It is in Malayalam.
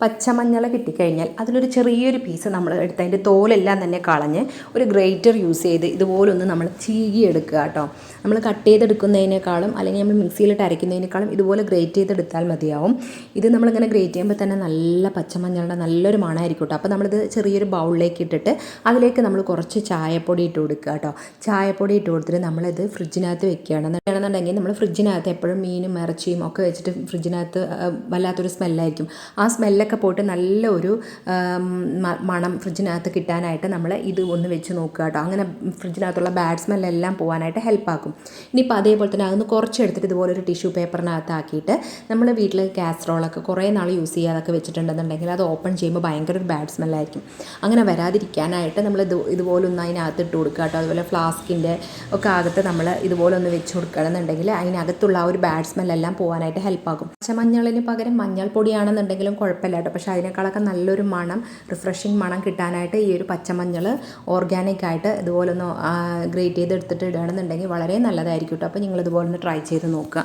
പച്ചമഞ്ഞൾ കിട്ടിക്കഴിഞ്ഞാൽ അതിലൊരു ചെറിയൊരു പീസ് നമ്മൾ എടുത്ത് അതിന്റെ തോലെല്ലാം തന്നെ കളഞ്ഞ് ഒരു ഗ്രേറ്റർ യൂസ് ചെയ്ത് ഇതുപോലൊന്ന് നമ്മൾ ചീകിയെടുക്കുക കേട്ടോ. നമ്മൾ കട്ട് ചെയ്തെടുക്കുന്നതിനേക്കാളും അല്ലെങ്കിൽ നമ്മൾ മിക്സിയിലിട്ട് അരയ്ക്കുന്നതിനേക്കാളും ഇതുപോലെ ഗ്രേറ്റ് ചെയ്തെടുത്താൽ മതിയാവും. ഇത് നമ്മളിങ്ങനെ ഗ്രേറ്റ് ചെയ്യുമ്പോൾ തന്നെ നല്ല പച്ചമഞ്ഞളുടെ നല്ലൊരു മണമായിരിക്കും കേട്ടോ. അപ്പോൾ നമ്മളിത് ചെറിയൊരു ബൗളിലേക്ക് ഇട്ടിട്ട് അതിലേക്ക് നമ്മൾ കുറച്ച് ചായപ്പൊടി ഇട്ട് കൊടുക്കുക കേട്ടോ. ചായപ്പൊടി ഇട്ട് കൊടുത്തിട്ട് നമ്മളിത് ഫ്രിഡ്ജിനകത്ത് വെക്കുകയാണ്. എന്നുണ്ടെങ്കിൽ നമ്മൾ ഫ്രിഡ്ജിനകത്ത് എപ്പോഴും മീനും ഇറച്ചിയും ഒക്കെ വെച്ചിട്ട് ഫ്രിഡ്ജിനകത്ത് വല്ലാത്തൊരു സ്മെല്ലായിരിക്കും ആ സ്മെല്ലൊക്കെ പോയിട്ട് നല്ല ഒരു മണം ഫ്രിഡ്ജിനകത്ത് കിട്ടാനായിട്ട് നമ്മൾ ഇത് ഒന്ന് വെച്ച് നോക്കുക കേട്ടോ. അങ്ങനെ ഫ്രിഡ്ജിനകത്തുള്ള ബാഡ് സ്മെല്ലെല്ലാം പോകാനായിട്ട് ഹെൽപ്പാക്കും. ഇനിയിപ്പോൾ അതേപോലെ തന്നെ അതൊന്ന് കുറച്ചെടുത്തിട്ട് ഇതുപോലെ ഒരു ടിഷ്യൂ പേപ്പറിനകത്ത് ആക്കിയിട്ട് നമ്മൾ വീട്ടിൽ കാസറോളൊക്കെ കുറേ നാൾ യൂസ് ചെയ്യാതൊക്കെ വെച്ചിട്ടുണ്ടെന്നുണ്ടെങ്കിൽ അത് ഓപ്പൺ ചെയ്യുമ്പോൾ ഭയങ്കര ഒരു ബാഡ് സ്മെല്ലായിരിക്കും. അങ്ങനെ വരാതിരിക്കാനായിട്ട് നമ്മൾ ഇത് ഇതുപോലെ ഒന്ന് അതിനകത്ത് ഇട്ട് കൊടുക്കുക കേട്ടോ. അതുപോലെ ഫ്ലാസ്കിന്റെ ഒക്കെ അകത്ത് നമ്മൾ ഇതുപോലെ ഒന്ന് വെച്ച് കൊടുക്കുകയാണെന്നുണ്ടെങ്കിൽ അതിനകത്തുള്ള ആ ഒരു ബാഡ് സ്മെല്ലെല്ലാം പോകാനായിട്ട് ഹെൽപ്പാക്കും. പച്ചമഞ്ഞളിന് പകരം മഞ്ഞൾപ്പൊടിയാണെന്നുണ്ടെങ്കിലും കുഴപ്പമില്ല കേട്ടോ പക്ഷേ അതിനേക്കാളൊക്കെ നല്ലൊരു മണം റിഫ്രഷിങ് മണം കിട്ടാനായിട്ട് ഈ ഒരു പച്ചമഞ്ഞൾ ഓർഗാനിക് ആയിട്ട് ഇതുപോലെ ഒന്ന് ഗ്രേറ്റ് ചെയ്ത് എടുത്തിട്ട് ഇടുകയാണെന്നുണ്ടെങ്കിൽ വളരെ നല്ലതായിരിക്കും കേട്ടോ അപ്പോൾ ഒന്ന് ട്രൈ ചെയ്ത് നോക്കുക.